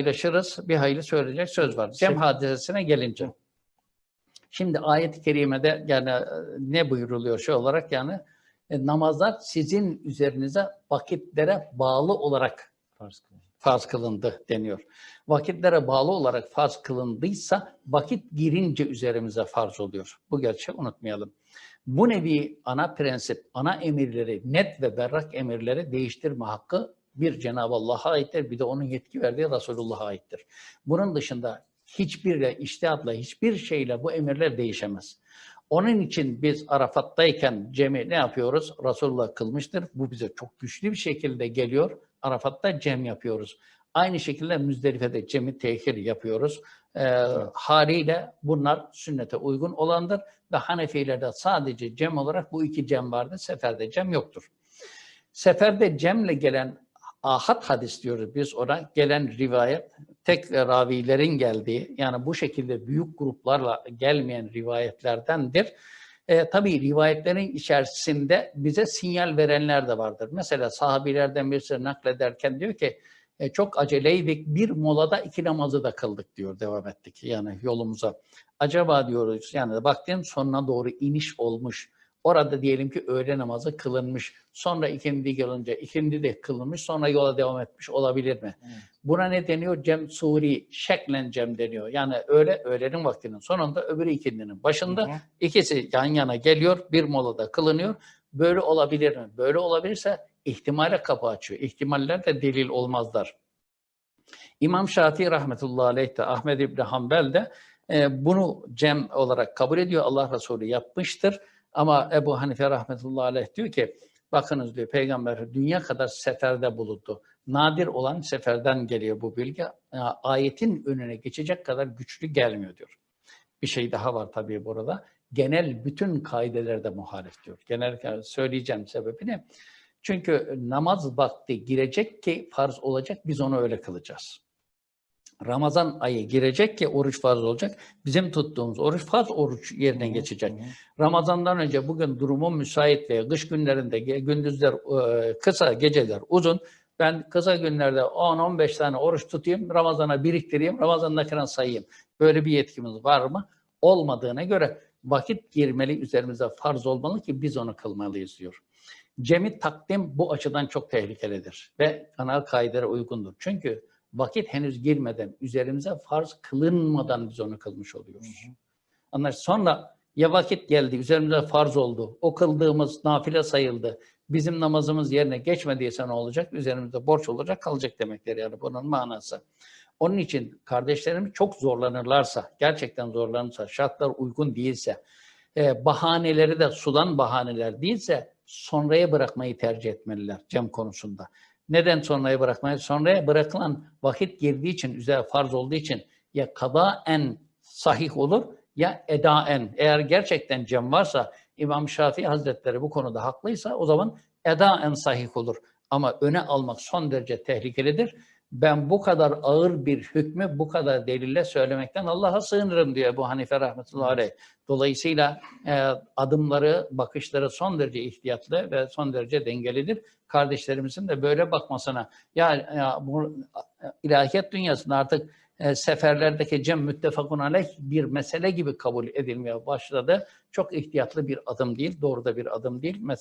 paylaşırız. Bir hayli söyleyecek söz var. Cem Şey- hadisesine gelince. Şimdi ayet-i kerimede yani e, ne buyuruluyor şu olarak yani e, namazlar sizin üzerinize vakitlere bağlı olarak Farz farz kılındı deniyor. Vakitlere bağlı olarak farz kılındıysa vakit girince üzerimize farz oluyor. Bu gerçeği unutmayalım. Bu nevi ana prensip, ana emirleri, net ve berrak emirleri değiştirme hakkı bir Cenab-ı Allah'a aittir. Bir de onun yetki verdiği Resulullah'a aittir. Bunun dışında hiçbir iştihatla, hiçbir şeyle bu emirler değişemez. Onun için biz Arafat'tayken cemi ne yapıyoruz? Resulullah kılmıştır. Bu bize çok güçlü bir şekilde geliyor. Arafat'ta cem yapıyoruz. Aynı şekilde Müzdelife'de cemi tehir yapıyoruz. Ee, Haliyle bunlar sünnete uygun olandır ve Hanefilerde sadece cem olarak bu iki cem vardır. Seferde cem yoktur. Seferde cemle gelen ahad hadis diyoruz biz ona. Gelen rivayet tek ravilerin geldiği yani bu şekilde büyük gruplarla gelmeyen rivayetlerdendir. E, tabii rivayetlerin içerisinde bize sinyal verenler de vardır. Mesela sahabilerden birisi naklederken diyor ki e, çok aceleydik bir molada iki namazı da kıldık diyor devam ettik yani yolumuza. Acaba diyoruz yani baktığın sonuna doğru iniş olmuş. Orada diyelim ki öğle namazı kılınmış. Sonra ikindi gelince ikindi de kılınmış. Sonra yola devam etmiş olabilir mi? Evet. Buna ne deniyor? Cem suri, şeklen cem deniyor. Yani öğle, öğlenin vaktinin sonunda öbürü ikindinin başında. Hı hı. İkisi yan yana geliyor, bir molada kılınıyor. Böyle olabilir mi? Böyle olabilirse ihtimale kapı açıyor. İhtimaller de delil olmazlar. İmam Şafii rahmetullahi aleyh de Ahmed İbni Hanbel de e, bunu cem olarak kabul ediyor. Allah Resulü yapmıştır. Ama Ebu Hanife rahmetullahi aleyh diyor ki bakınız diyor peygamber dünya kadar seferde bulundu. Nadir olan seferden geliyor bu bilgi. Ayetin önüne geçecek kadar güçlü gelmiyor diyor. Bir şey daha var tabii burada. Genel bütün kaidelerde muhalif diyor. Genel söyleyeceğim sebebini. Çünkü namaz vakti girecek ki farz olacak biz onu öyle kılacağız. Ramazan ayı girecek ki oruç farz olacak. Bizim tuttuğumuz oruç farz oruç yerine geçecek. Hı hı. Ramazandan önce bugün durumun müsait ve kış günlerinde gündüzler e, kısa, geceler uzun. Ben kısa günlerde 10-15 tane oruç tutayım, Ramazan'a biriktireyim, Ramazan'dakinden sayayım. Böyle bir yetkimiz var mı? Olmadığına göre vakit girmeli üzerimize farz olmalı ki biz onu kılmalıyız diyor. Cemi takdim bu açıdan çok tehlikelidir ve kanal kaidelere uygundur. Çünkü vakit henüz girmeden, üzerimize farz kılınmadan biz onu kılmış oluyoruz. Anlar sonra ya vakit geldi, üzerimize farz oldu, o kıldığımız nafile sayıldı, bizim namazımız yerine geçmediyse ne olacak? Üzerimizde borç olacak, kalacak demektir yani bunun manası. Onun için kardeşlerimiz çok zorlanırlarsa, gerçekten zorlanırsa, şartlar uygun değilse, e, bahaneleri de sudan bahaneler değilse sonraya bırakmayı tercih etmeliler cem konusunda. Neden sonraya bırakmayı? Sonraya bırakılan vakit girdiği için, üzerine farz olduğu için ya kadaen sahih olur ya edaen. Eğer gerçekten cem varsa İmam Şafii Hazretleri bu konuda haklıysa o zaman edaen sahih olur. Ama öne almak son derece tehlikelidir. Ben bu kadar ağır bir hükmü bu kadar delille söylemekten Allah'a sığınırım diyor bu Hanife rahmetullahi aleyh. Dolayısıyla e, adımları, bakışları son derece ihtiyatlı ve son derece dengelidir. Kardeşlerimizin de böyle bakmasına. Ya, ya bu ilahiyat dünyasında artık e, seferlerdeki cem müttefakun aleyh bir mesele gibi kabul edilmeye başladı. Çok ihtiyatlı bir adım değil, doğru da bir adım değil. Mes-